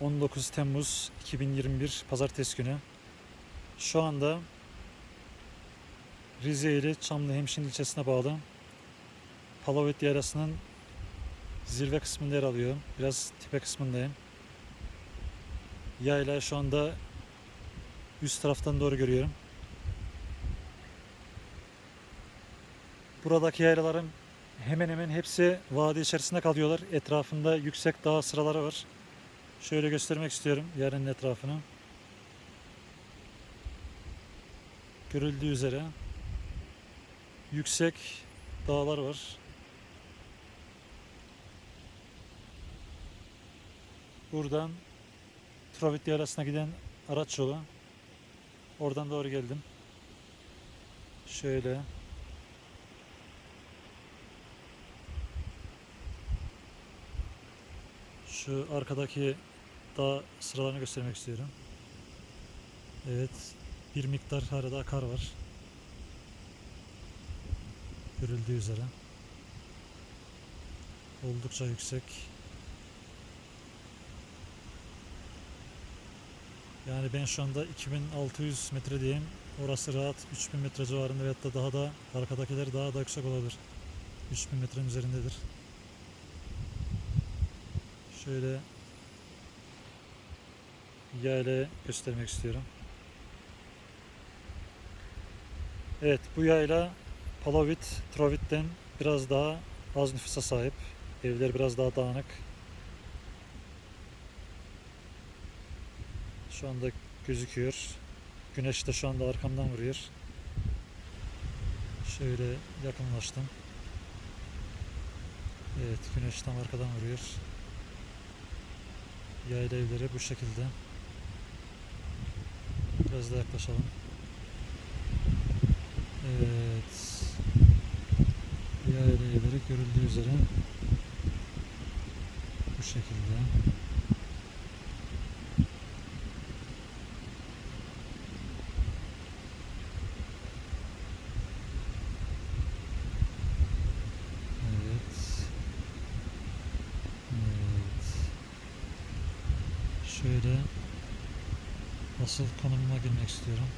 19 Temmuz 2021 Pazartesi günü. Şu anda Rize ile Çamlıhemşin ilçesine bağlı Palavet Yaylası'nın zirve kısmında yer alıyorum. Biraz tepe kısmındayım. Yayla şu anda üst taraftan doğru görüyorum. Buradaki yaylaların hemen hemen hepsi vadi içerisinde kalıyorlar. Etrafında yüksek dağ sıraları var. Şöyle göstermek istiyorum yarının etrafını. Görüldüğü üzere yüksek dağlar var. Buradan Travit Yarası'na giden araç yolu. Oradan doğru geldim. Şöyle. Şu arkadaki dağ sıralarını göstermek istiyorum. Evet. Bir miktar harada kar var. Görüldüğü üzere. Oldukça yüksek. Yani ben şu anda 2600 metre diyeyim. Orası rahat 3000 metre civarında veyahut da daha da arkadakiler daha da yüksek olabilir. 3000 metrenin üzerindedir. Şöyle yayla göstermek istiyorum. Evet bu yayla Palavit, Travit'ten biraz daha az nüfusa sahip. Evler biraz daha dağınık. Şu anda gözüküyor. Güneş de şu anda arkamdan vuruyor. Şöyle yakınlaştım. Evet güneş tam arkadan vuruyor. Yayla evleri bu şekilde. Biraz daha yaklaşalım. Evet. Yayla evleri görüldüğü üzere bu şekilde. Şöyle asıl konumuma girmek istiyorum.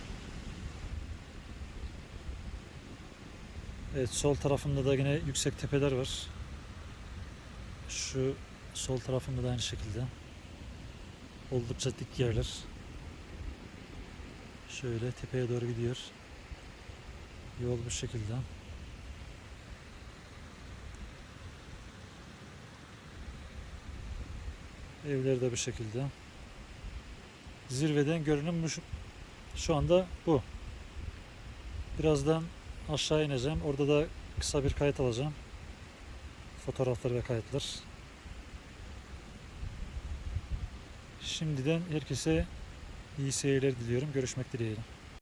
Evet sol tarafında da yine yüksek tepeler var. Şu sol tarafında da aynı şekilde. Oldukça dik yerler. Şöyle tepeye doğru gidiyor. Yol bu şekilde. Evler de bu şekilde. Zirveden görünüm şu anda bu. Birazdan aşağı ineceğim. Orada da kısa bir kayıt alacağım. Fotoğraflar ve kayıtlar. Şimdiden herkese iyi seyirler diliyorum. Görüşmek dileğiyle.